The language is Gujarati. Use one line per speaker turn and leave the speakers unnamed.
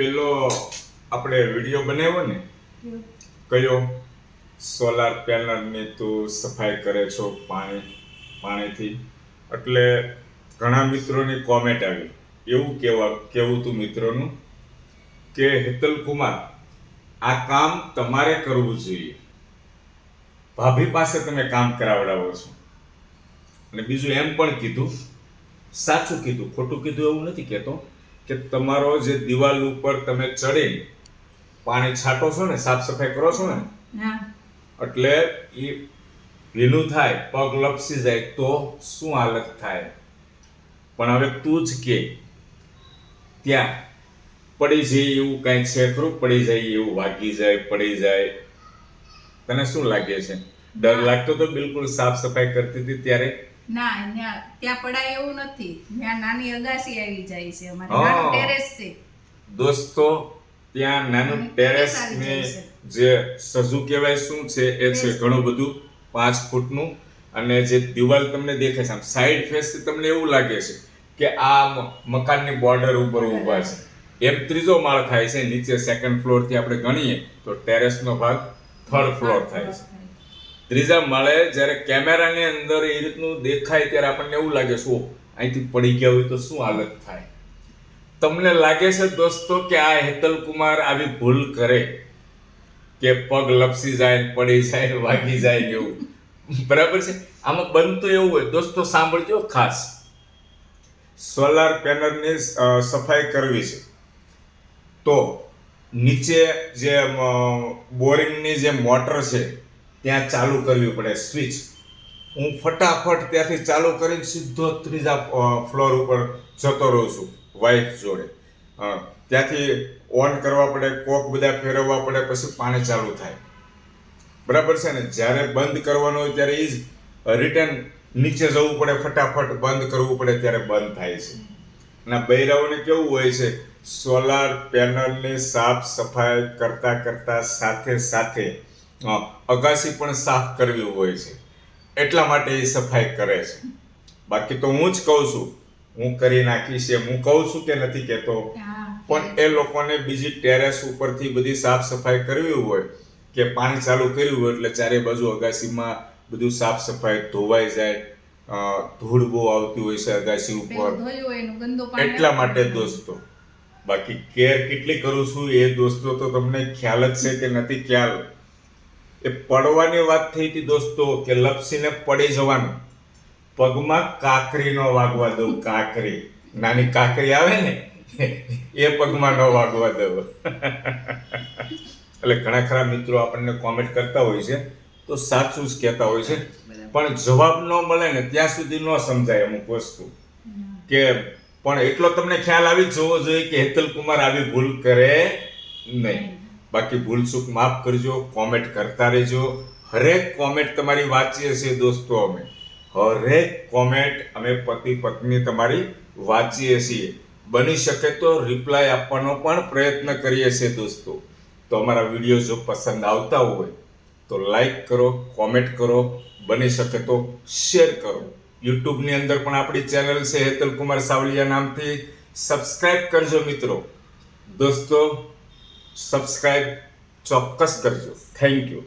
પેલો આપણે વીડિયો બનાવ્યો ને, કયો? સોલાર પેનલની તું સફાઈ કરે છો પાણી, પાણીથી? એટલે ઘણા મિત્રોની કોમેન્ટ આવી. એવું કહેવા કેવું તું મિત્રોનું? કે હેતલ કુમાર, આ કામ તમારે કરવું જોઈએ. ભાભી પાસે તમે કામ કરાવડાવો છો. અને બીજું એમ પણ કીધું, સાચું કીધું, ખોટું કીધું એવું નથી કહેતો કે તમારો જે દિવાલ ઉપર તમે ચડી પાણી છાંટો છો ને સાફ સફાઈ કરો છો ને એટલે એ ભીનું થાય પગ લપસી જાય તો શું હાલત થાય? પણ હવે તું જ કે ત્યાં પડી જાય એવું કાંઈક છે ખરું? પડી જાય એવું વાગી જાય પડી જાય. તને શું લાગે છે? ડર લાગતો તો બિલકુલ સાફ સફાઈ કરતી હતી ત્યારે?
ના ત્યાં પડાય એવું નથી. ત્યાં નાની અગાસી આવી જાય છે. અમારે નાનું ટેરેસ છે.
દોસ્તો ત્યાં નાનું ટેરેસ ને જે સજુ કહેવાય શું છે એ છે ઘણું બધું પાંચ ફૂટનું. અને જે દિવાલ તમને દેખાય છે આમ સાઈડ ફેસ તમને એવું લાગે છે કે આ મકાનની બોર્ડર ઉપર ઊભા છે. એમ ત્રીજો માળ થાય છે નીચે સેકન્ડ ફ્લોરથી આપણે ગણીએ તો ટેરેસનો ભાગ થર્ડ ફ્લોર થાય છે. ત્રીજા માળે જ્યારે કેમેરાની અંદર એ રીતનું દેખાય ત્યારે આપણને એવું લાગે શું અહીંથી પડી ગયા હોય તો શું હાલત થાય? તમને લાગે છે દોસ્તો કે આ હેતલ કુમાર આવી ભૂલ કરે? કે પગ લપસી જાય, પડી જાય, વાગી જાય એવું? બરાબર છે? આમાં બનતું એવું હોય. દોસ્તો, સાંભળજો ખાસ. સોલાર પેનલની સફાઈ કરવી છે. તો નીચે જે બોરિંગની જે મોટર છે ત્યાં ચાલુ કરવી પડે સ્વિચ. હું ફટાફટ ત્યાંથી ચાલુ કરીને સીધો ત્રીજા ફ્લોર ઉપર જતો રહું છું વાઈફ જોડે. ત્યાંથી ઓન કરવા પડે, કોક બધા ફેરવવા પડે, પછી પાણી ચાલુ થાય. બરાબર છે ને? જ્યારે બંધ કરવાનું હોય ત્યારે એ રિટર્ન નીચે જવું પડે, ફટાફટ બંધ કરવું પડે, ત્યારે બંધ થાય છે. અને બૈરાઓને કેવું હોય છે? સોલાર પેનલની સાફ સફાઈ કરતા કરતા સાથે સાથે અગાસી પણ સાફ કરવી હોય છે. એટલા માટે એ સફાઈ કરે છે. બાકી તો હું જ કહું છું હું કરી નાખીશ એમ. હું કહું છું કે નથી કહેતો પણ એ લોકોને બીજી ટેરેસ ઉપરથી બધી સાફ સફાઈ કરવી હોય કે પાણી ચાલુ કર્યું હોય એટલે ચારે બાજુ અગાસીમાં બધું સાફ સફાઈ ધોવાઈ જાય ધૂળ બહુ આવતી હોય છે અગાસી ઉપર. એટલા માટે દોસ્તો. બાકી કેર કેટલી કરું છું એ દોસ્તો તો તમને ખ્યાલ જ છે કે નથી ખ્યાલ. એ પડવાની વાત થઈ હતી દોસ્તો કે લપસીને પડી જવાનું. પગમાં કાકરી નો વાગવા દઉં, કાકરી. નાની કાકરી આવે ને, એ પગમાં ન વાગવા દઉં. એટલે ઘણા ખરા મિત્રો આપણને કોમેન્ટ કરતા હોય છે, તો સાચું જ કહેતા હોય છે. પણ જવાબ ન મળે ને ત્યાં સુધી ન સમજાય અમુક વસ્તુ. કે પણ એટલો તમને ખ્યાલ આવી જવો જોઈએ કે હેતલ કુમાર આવી ભૂલ કરે નહીં. બાકી ભૂલ ચૂક માફ કરજો કોમેન્ટ કરતા રહેજો. હરેક કોમેન્ટ તમારી વાંચીએ છીએ દોસ્તો અમે. હરેક કોમેન્ટ અમે પતિ પત્ની તમારી વાંચીએ છીએ. બની શકે તો રિપ્લાય આપવાનો પણ પ્રયત્ન કરીએ છીએ દોસ્તો. તો અમારા વીડિયો જો પસંદ આવતા હોય, તો લાઈક કરો કોમેન્ટ કરો. બની શકે તો શેર કરો. યુટ્યુબની અંદર પણ આપણી ચેનલ છે હેતલ કુમાર સાવલિયા નામથી. સબસ્ક્રાઈબ કરજો મિત્રો. દોસ્તો સબસ્ક્રાઇબ ચોક્કસ કરજો. Thank you